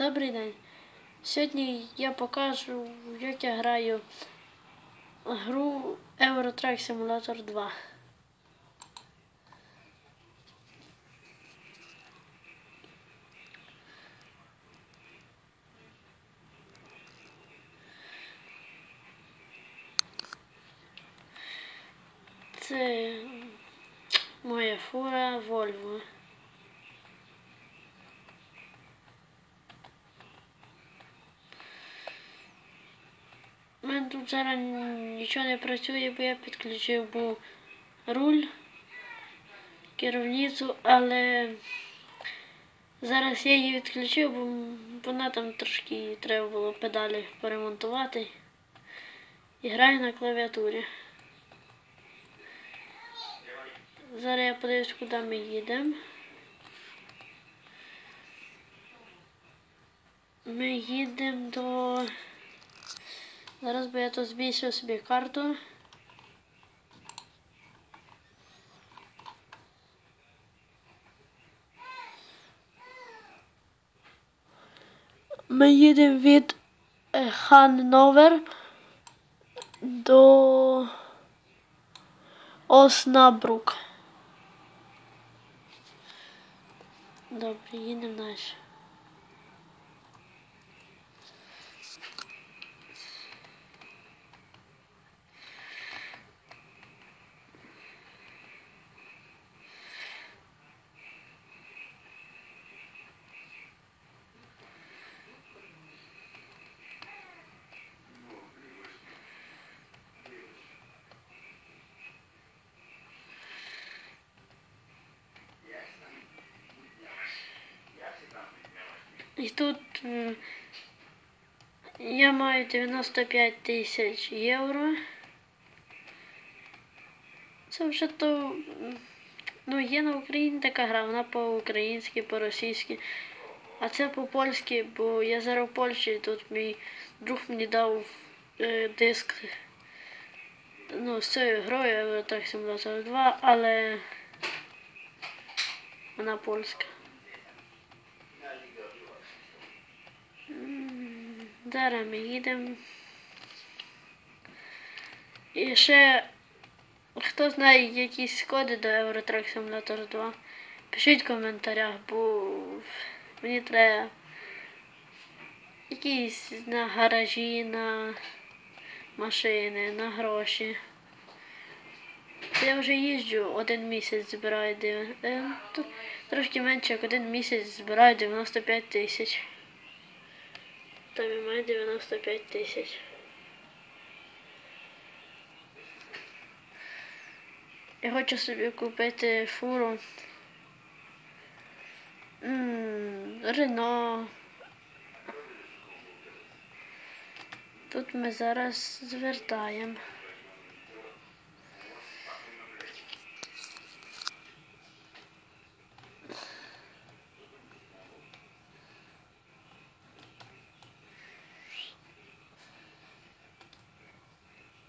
Добрий день. Сьогодні я покажу, як я граю гру Euro Truck Simulator 2. Це моя фура Volvo. У мене тут зараз нічого не працює, бо я підключив був руль, керівницю, але зараз я її відключив, бо вона там трошки треба було педалі поремонтувати. І граю на клавіатурі. Зараз я подивлюсь, куди ми їдемо. Ми їдемо до... Зараз би я тут збільшив собі карту. Ми їдемо від е, Ханновер до Оснабрук. Добре, їдемо далі. І тут я маю 95 тисяч євро. Це вже то. Ну, є на Україні така гра, вона по-українськи, по-російськи. А це по-польськи, бо я зараз в Польщі, тут мій друг мені дав е, диск ну, з цією грою Eurotrack Simulator 2, але вона польська. Зараз ми їдемо. І ще хто знає якісь коди до Eurotrack Simulator 2, пишіть в коментарях, бо мені треба якісь на гаражі, на машини, на гроші. Я вже їжджу один місяць збираю е, тут трошки менше як один місяць збираю 95 тисяч. Там і маю 95 тисяч. Я хочу собі купити фуру. М, Рено. Тут ми зараз звертаємо.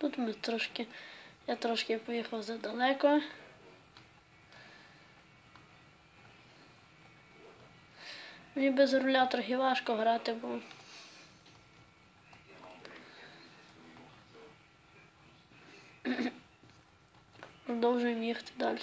Тут ми трошки, я трошки поїхав задалеко. Мені без руля трохи важко грати, бо продовжуємо їхати далі.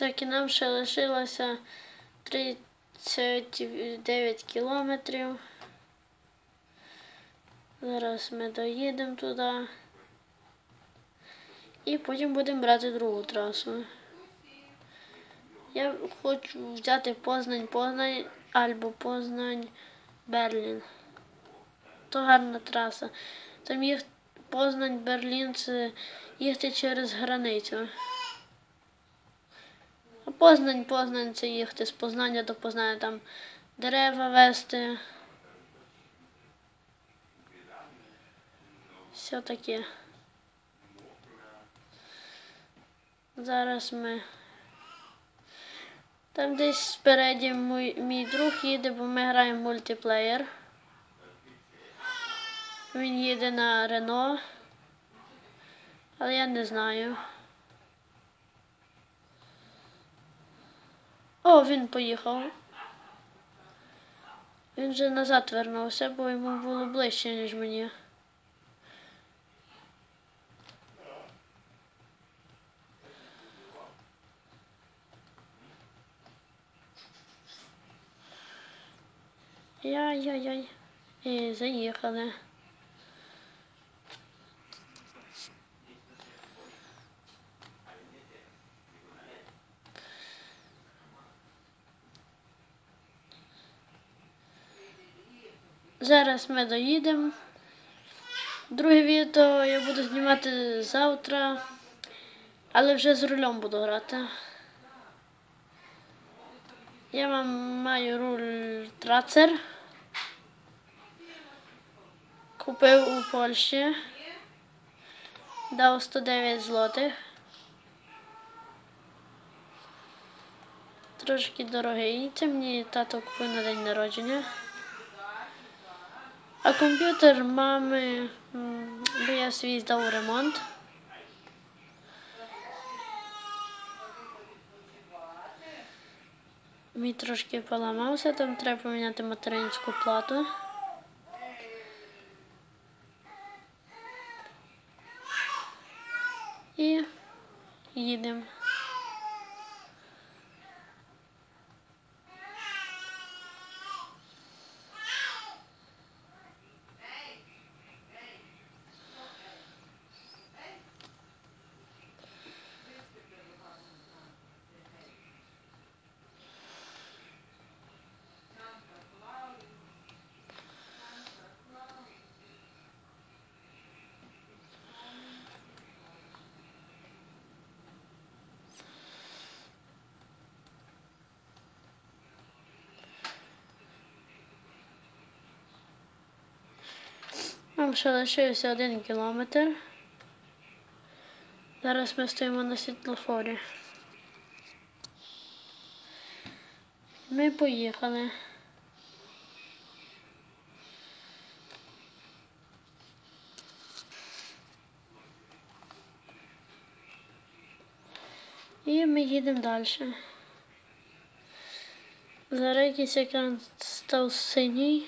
Так, і нам ще лишилося 39 кілометрів. Зараз ми доїдемо туди. І потім будемо брати другу трасу. Я хочу взяти Познань, Познань або Познань Берлін. То гарна траса. Там їх Познань, Берлін це їхати через границю. Познань, Познань це їхати з Познання до Познання, там дерева вести. все таке. Зараз ми. Там десь спереді мій, мій друг їде, бо ми граємо мультиплеєр. Він їде на Рено. Але я не знаю. О, він поїхав. Він вже назад вернувся, бо йому було ближче, ніж мені. Яй-яй-яй. І заїхали. Зараз ми доїдемо. Друге відео я буду знімати завтра, але вже з рулем буду грати. Я вам маю руль трацер. Купив у Польщі. Дав 109 злотих. Трошки дорогий. Це мені тато купив на день народження. А комп'ютер мами, бо я свій здав ремонт. Мій трошки поламався, там треба поміняти материнську плату. І їдемо. Нам ще лишився один кілометр. Зараз ми стоїмо на світлофорі. Ми поїхали. І ми їдемо далі. Зараз якийсь екран став синій.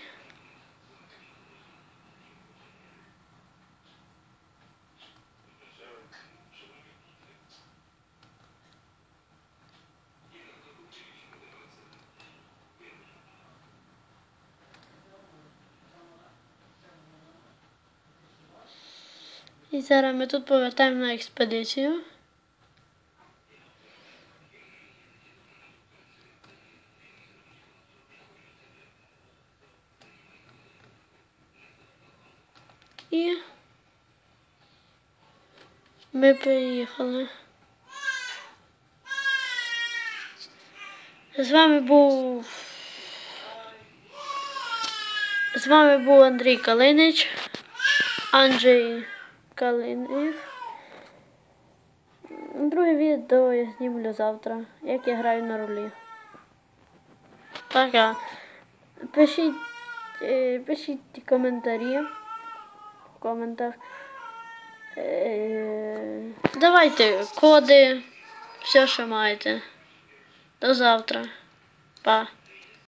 І зараз ми тут повертаємо на експедицію. І ми приїхали. З вами був. З вами був Андрій Калинич, Анджей Калинів. Друге відео я знімлю завтра, як я граю на рулі. Пока. Пишіть, е, пишіть коментарі в коментах. Е, Давайте коди, все, що маєте. До завтра. Па.